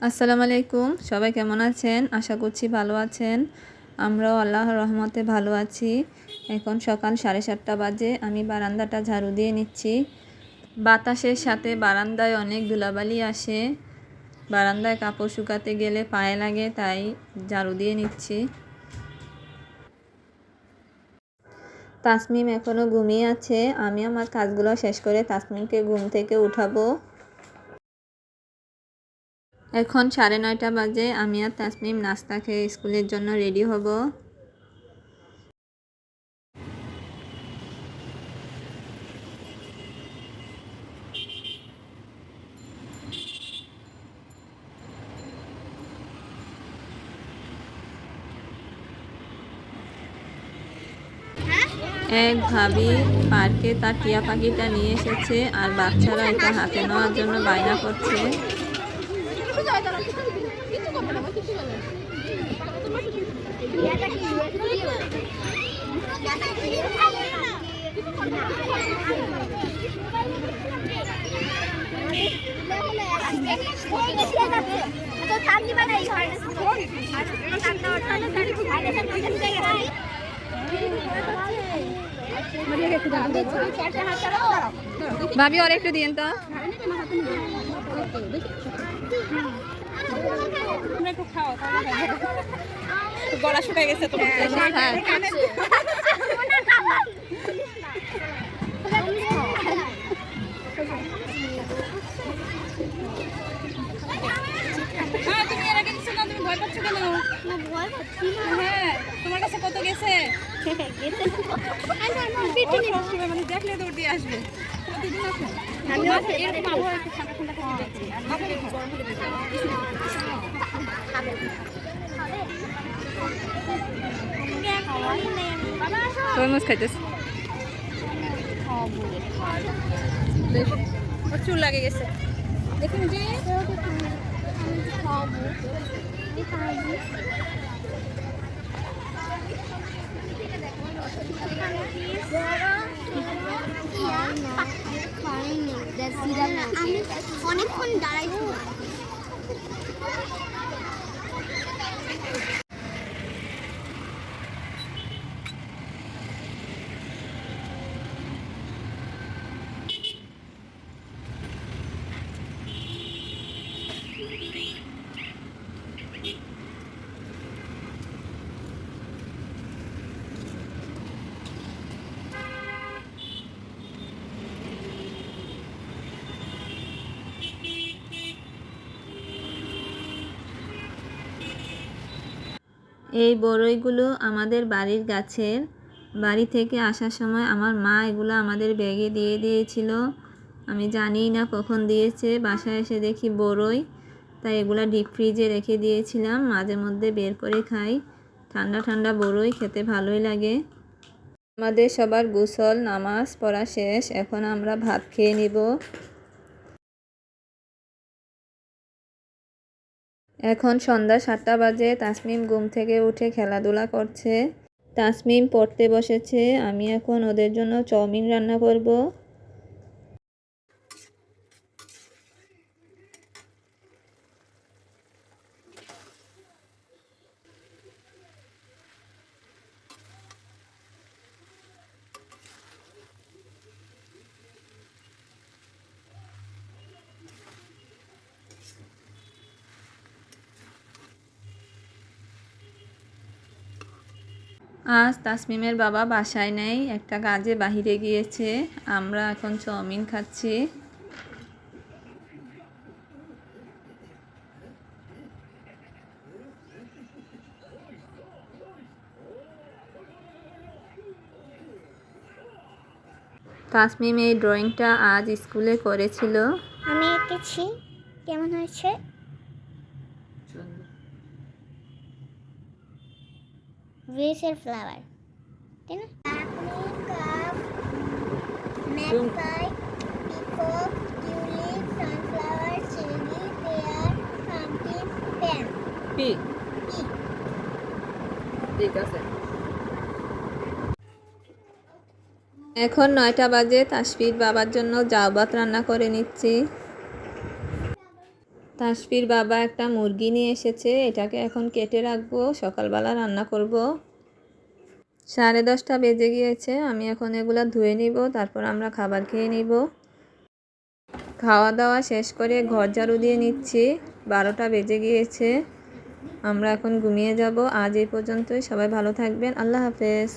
আসসালামু আলাইকুম। সবাই কেমন আছেন? আশা করছি ভালো আছেন। আমরাও আল্লাহ রহমতে ভালো আছি। এখন সকাল সাড়ে সাতটা বাজে। আমি বারান্দাটা ঝাড়ু দিয়ে নিচ্ছি। বাতাসের সাথে বারান্দায় অনেক ধুলাবালি আসে। বারান্দায় কাপড় শুকাতে গেলে পায়ে লাগে, তাই ঝাড়ু দিয়ে নিচ্ছি। তাসমিম এখনও ঘুমিয়ে আছে। আমি আমার কাজগুলো শেষ করে তাসমিমকে ঘুম থেকে উঠাবো। এখন সাড়ে নয়টা বাজে, আমি আর তাসমিম নাস্তা খেয়ে স্কুলের জন্য রেডি হব। এক ভাবি পার্কে তার টিয়া পাখিটা নিয়ে এসেছে, আর বাচ্চারা এটা হাতে নেওয়ার জন্য বায়না করছে। ভাবি আর একটু দিন তো। গলা শুকায় গেছে তোমার হ্যাঁ হ্যাঁ। তুমি এর আগে না তুমি ভয় পাচ্ছ কেন? হ্যাঁ তোমার কাছে কত গেছে? দেখলে দৌড় দিয়ে আসবে তরমুজ খাইতেছে? প্রচুর লাগে গেছে। দেখুন যে আমি অনেকক্ষণ দাঁড়াইছি এই বড়ইগুলো আমাদের বাড়ির গাছের বাড়ি থেকে আসার সময় আমার মা এগুলো আমাদের ব্যাগে দিয়ে দিয়েছিল। আমি জানি না কখন দিয়েছে, বাসায় এসে দেখি বড়ই। তাই এগুলো ডিপ ফ্রিজে রেখে দিয়েছিলাম, মাঝে মধ্যে বের করে খাই। ঠান্ডা ঠান্ডা বড়ই খেতে ভালোই লাগে। আমাদের সবার গোসল, নামাজ পড়া শেষ, এখন আমরা ভাত খেয়ে নিব। এখন সন্ধ্যা সাতটা বাজে, তাসমিম ঘুম থেকে উঠে খেলাধুলা করছে। তাসমিম পড়তে বসেছে, আমি এখন ওদের জন্য চাউমিন রান্না করব। আজ তাসমিমের বাবা বাসায় নেই, একটা কাজে বাহিরে গিয়েছে। আমরা এখন চাউমিন খাচ্ছি। তাসমিম এই ড্রয়িংটা আজ স্কুলে করেছিল। আমি এঁকেছি। কেমন হয়েছে? গ্রেসের ফ্লাওয়ার তাই না ঠিক আছে। এখন নয়টা বাজে তাসফির বাবার জন্য জাউ ভাত রান্না করে নিচ্ছি। তাসফির বাবা একটা মুরগি নিয়ে এসেছে, এটাকে এখন কেটে রাখব, সকালবেলা রান্না করব। সাড়ে দশটা বেজে গিয়েছে, আমি এখন এগুলো ধুয়ে নিব, তারপর আমরা খাবার খেয়ে নিব। খাওয়া দাওয়া শেষ করে ঘর ঝাড়ু দিয়ে নিচ্ছি, বারোটা বেজে গিয়েছে, আমরা এখন ঘুমিয়ে যাব। আজ এই পর্যন্তই, সবাই ভালো থাকবেন, আল্লাহ হাফেজ।